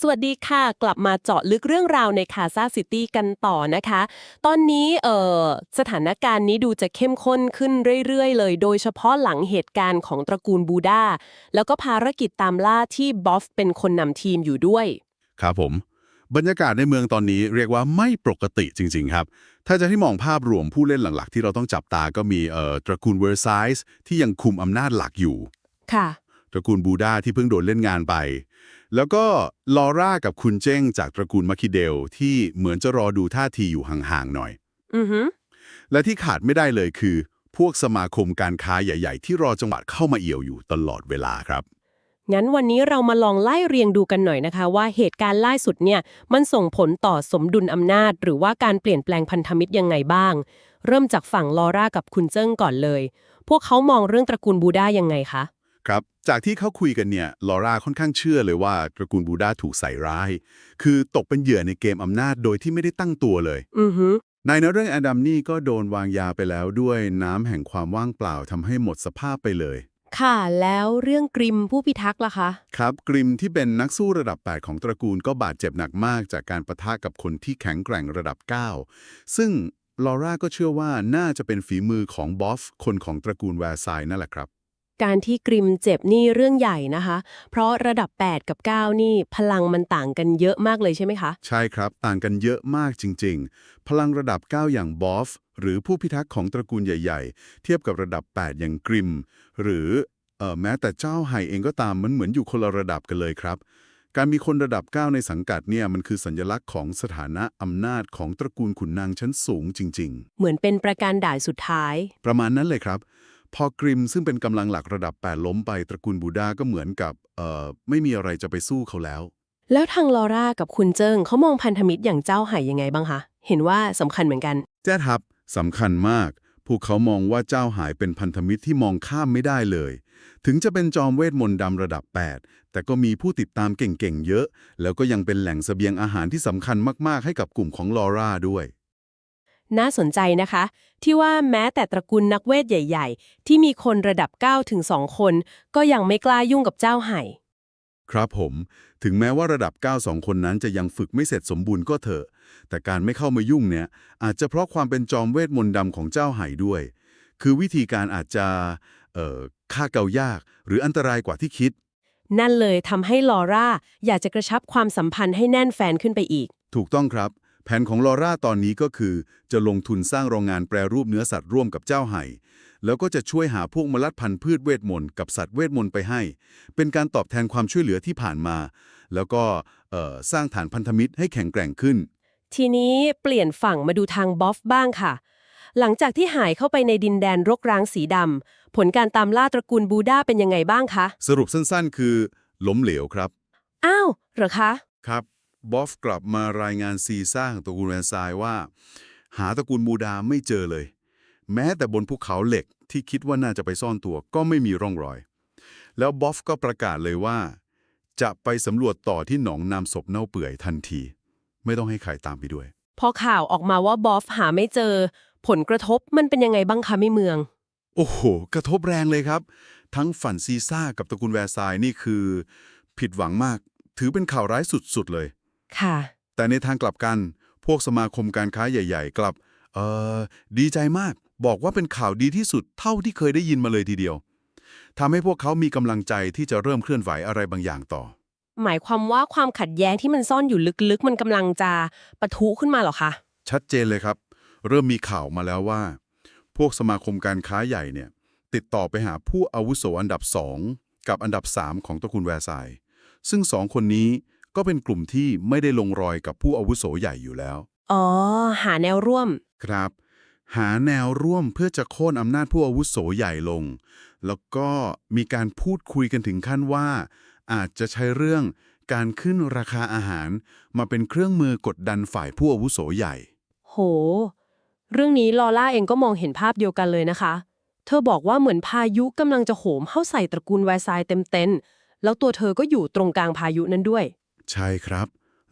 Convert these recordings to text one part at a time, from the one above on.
สวัสดีค่ะ กลับมาเจาะลึกเรื่องราวในคาซาซิตี้กันต่อนะคะ ตอนนี้เอ่อสถานการณ์นี้ดูจะเข้มข้นขึ้นเรื่อย ๆ เลย โดยเฉพาะหลังเหตุการณ์ของตระกูลบูดาแล้วก็ภารกิจตามล่าที่บอฟเป็นคนนำทีมอยู่ด้วย ครับผม บรรยากาศในเมืองตอนนี้เรียกว่าไม่ปกติจริง ๆ ครับ ถ้าจะที่มองภาพรวมผู้เล่นหลักๆ ที่เราต้องจับตาก็มีเอ่อตระกูลเวอร์ไซส์ที่ยังคุมอำนาจหลักอยู่ ค่ะ ตระกูลบูดาที่เพิ่งโดนเล่นงานไป แล้วก็ลอร่ากับคุณเจ้งจากตระกูลมาคิเดลที่เหมือนจะรอดูท่าทีอยู่ห่างๆหน่อย อือฮึและที่ขาดไม่ได้เลยคือ พวกสมาคมการค้าใหญ่ ๆ ที่รอจังหวะเข้ามาเอี่ยวอยู่ตลอดเวลาครับ งั้นวันนี้เรามาลองไล่เรียงดูกันหน่อยนะคะ ว่าเหตุการณ์ล่าสุดเนี่ยมันส่งผลต่อสมดุลอำนาจ หรือว่าการเปลี่ยนแปลงพันธมิตรยังไงบ้าง เริ่มจากฝั่งลอร่ากับคุณเจิ้งก่อนเลย พวกเขามองเรื่องตระกูลบูดายังไงคะ ครับ จากที่เขาคุยกันเนี่ยลอร่าค่อนข้างเชื่อเลยว่าตระกูลบูดาถูกใส่ร้าย คือตกเป็นเหยื่อในเกมอำนาจโดยที่ไม่ได้ตั้งตัวเลย อือฮึในเรื่องอดัมนี่ก็โดนวางยาไปแล้วด้วยน้ำแห่งความว่างเปล่าทำให้หมดสภาพไปเลย ค่ะ แล้วเรื่องกริมผู้พิทักษ์ล่ะคะ ครับกริมที่เป็นนักสู้ระดับ 8 ของตระกูลก็บาดเจ็บหนักมากจากการประทะกับคนที่แข็งแกร่งระดับ 9 ซึ่งลอร่าก็เชื่อว่าน่าจะเป็นฝีมือของบอฟคนของตระกูลแวร์ไซน์นั่นแหละครับ การที่กริมเจ็บนี่เรื่องใหญ่นะคะ เพราะระดับ 8 กับ 9 นี่พลังมันต่างกันเยอะมากเลยใช่ไหมคะ ใช่ครับ ต่างกันเยอะมากจริง ๆ พลังระดับ 9 อย่างบอฟหรือผู้พิทักษ์ของตระกูลใหญ่ ๆ เทียบกับระดับ 8 อย่างกริม หรือเออแม้แต่เจ้าไห่เองก็ตามมันเหมือนอยู่คนละระดับกันเลยครับการมีคนระดับ 9 ในสังกัดเนี่ยมันคือสัญลักษณ์ของสถานะอำนาจของตระกูลขุนนางชั้นสูงจริง ๆ เหมือนเป็นประการด่านสุดท้าย ประมาณนั้นเลยครับ พอกริมซึ่งเป็นกำลังหลักระดับ 8 ล้มไปตระกูลบูดาก็เหมือนกับเอ่อไม่มีอะไรจะไปสู้เขาแล้ว แล้วทางลอร่ากับคุณเจิ้งเขามองพันธมิตรอย่างเจ้าไห่ยังไงบ้างคะ เห็นว่าสำคัญเหมือนกัน แจ้ทับสำคัญมาก พวกเขามองว่าเจ้าหายเป็นพันธมิตรที่มองข้ามไม่ได้เลย ถึงจะเป็นจอมเวทมนต์ดำระดับ 8 แต่ก็มีผู้ติดตามเก่งๆเยอะ แล้วก็ยังเป็นแหล่งเสบียงอาหารที่สำคัญมากๆให้กับกลุ่มของลอร่าด้วย น่าสนใจนะคะ ที่ว่าแม้แต่ตระกูลนักเวทใหญ่ ๆ ที่มีคนระดับ9ถึง2คน ก็ยังไม่กล้ายุ่งกับเจ้าไห่ ครับผม ถึงแม้ว่าระดับ 9 2 คนนั้นจะยังฝึกไม่เสร็จสมบูรณ์ก็เถอะ แต่การไม่เข้ามายุ่งเนี่ย อาจจะเพราะความเป็นจอมเวทมนต์ดำของเจ้าไห่ด้วย คือวิธีการอาจจะเอ่อฆ่าเกายาก หรืออันตรายกว่าที่คิด นั่นเลยทำให้ลอร่าอยากจะกระชับความสัมพันธ์ให้แน่นแฟนขึ้นไปอีก ถูกต้องครับ แผนของลอร่าตอนนี้ก็คือจะลงทุนสร้างโรงงานแปรรูปเนื้อสัตว์ร่วมกับเจ้าไห่แล้วก็จะช่วยหาพวกมลัดพันธุ์พืชเวทมนต์กับสัตว์เวทมนต์ไปให้ เป็นการตอบแทนความช่วยเหลือที่ผ่านมา แล้วก็เอ่อสร้างฐานพันธมิตรให้แข็งแกร่งขึ้น ทีนี้เปลี่ยนฝั่งมาดูทางบอฟบ้างค่ะ หลังจากที่หายเข้าไปในดินแดนรกร้างสีดำผลการตามล่าตระกูลบูดาเป็นยังไงบ้างคะ สรุปสั้นๆ คือ ล้มเหลวครับ อ้าวเหรอคะ ครับ บอฟกลับมารายงานซีซ่าของตระกูลแวนซายว่า หาตระกูลบูดาไม่เจอเลย แม้แต่บนภูเขาเหล็กที่คิดว่าน่าจะไปซ่อนตัวก็ไม่มีร่องรอย แล้วบอฟก็ประกาศเลยว่า จะไปสำรวจต่อที่หนองนำศพเน่าเปื่อยทันที ไม่ต้องให้ใครตามไปด้วย พอข่าวออกมาว่าบอฟหาไม่เจอ ผลกระทบมันเป็นยังไงบ้างคะไม่เมือง โอ้โห กระทบแรงเลยครับ ทั้งฝันซีซ่ากับตระกูลแวร์ซายนี่คือ ผิดหวังมาก ถือเป็นข่าวร้ายสุดๆเลย ค่ะ แต่ในทางกลับกัน พวกสมาคมการค้าใหญ่ ๆ กลับ เอ่อดีใจมาก บอกว่าเป็นข่าวดีที่สุดเท่าที่เคยได้ยินมาเลยทีเดียวทำให้พวกเขามีกำลังใจที่จะเริ่มเคลื่อนไหวอะไรบางอย่างต่อ หมายความว่าความขัดแย้งที่มันซ่อนอยู่ลึกๆ มันกำลังจะปะทุขึ้นมาเหรอคะ ชัดเจนเลยครับ เริ่มมีข่าวมาแล้วว่า พวกสมาคมการค้าใหญ่เนี่ย ติดต่อไปหาผู้อาวุโสอันดับ2กับอันดับ3ของตระกูลแวร์ซายน์ซึ่งสองคนนี้ ก็เป็นกลุ่มที่ไม่ได้ลงรอยกับผู้อาวุโสใหญ่อยู่แล้ว อ๋อ หาแนวร่วม ครับ หาแนวร่วมเพื่อจะโค่นอำนาจผู้อาวุโสใหญ่ลง แล้วก็มีการพูดคุยกันถึงขั้นว่า อาจจะใช้เรื่องการขึ้นราคาอาหารมาเป็นเครื่องมือกดดันฝ่ายผู้อาวุโสใหญ่ โห เรื่องนี้ลอล่าเองก็มองเห็นภาพเดียวกันเลยนะคะ เธอบอกว่าเหมือนพายุกำลังจะโหมเข้าใส่ตระกูลแวร์ซายน์เต็มๆแล้วตัวเธอก็อยู่ตรงกลางพายุนั้นด้วย ใช่ครับ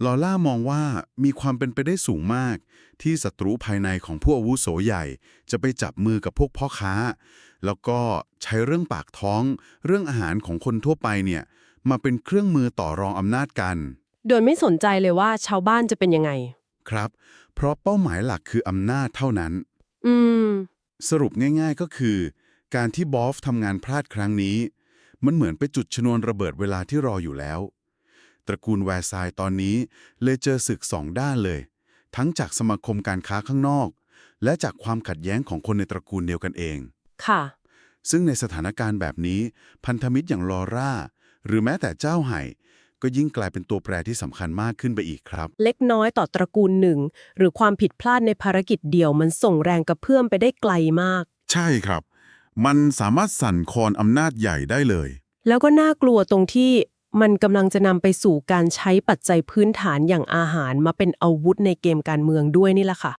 ลอล่ามองว่ามีความเป็นไปได้สูงมาก ที่ศัตรูภายในของผู้อาวุโสใหญ่ จะไปจับมือกับพวกพ่อค้า แล้วก็ใช้เรื่องปากท้อง เรื่องอาหารของคนทั่วไปเนี่ยมาเป็นเครื่องมือต่อรองอำนาจกัน โดยไม่สนใจเลยว่าชาวบ้านจะเป็นยังไง ครับ เพราะเป้าหมายหลักคืออำนาจเท่านั้น อืม สรุปง่าย ๆก็คือ การที่บอฟทำงานพลาดครั้งนี้ มันเหมือนไปจุดชนวนระเบิดเวลาที่รออยู่แล้ว ตระกูลแวร์ซายน์ตอนนี้เลยเจอศึกสองด้านเลย ทั้งจากสมาคมการค้าข้างนอก และจากความขัดแย้งของคนในตระกูลเดียวกันเอง ค่ะ ซึ่งในสถานการณ์แบบนี้พันธมิตรอย่างลอร่า หรือแม้แต่เจ้าไห่ก็ยิ่งกลายเป็นตัวแปรที่สำคัญมากขึ้นไปอีกครับ เล็กน้อยต่อตระกูลหนึ่ง หรือความผิดพลาดในภารกิจเดียวมันส่งแรงกระเพื่อมไปได้ไกลมาก ใช่ครับ มันสามารถสั่นคลอนอำนาจใหญ่ได้เลย แล้วก็น่ากลัวตรงที่ มันกำลังจะนำไปสู่การใช้ปัจจัยพื้นฐานอย่างอาหารมาเป็นอาวุธในเกมการเมืองด้วยนี่แหละค่ะ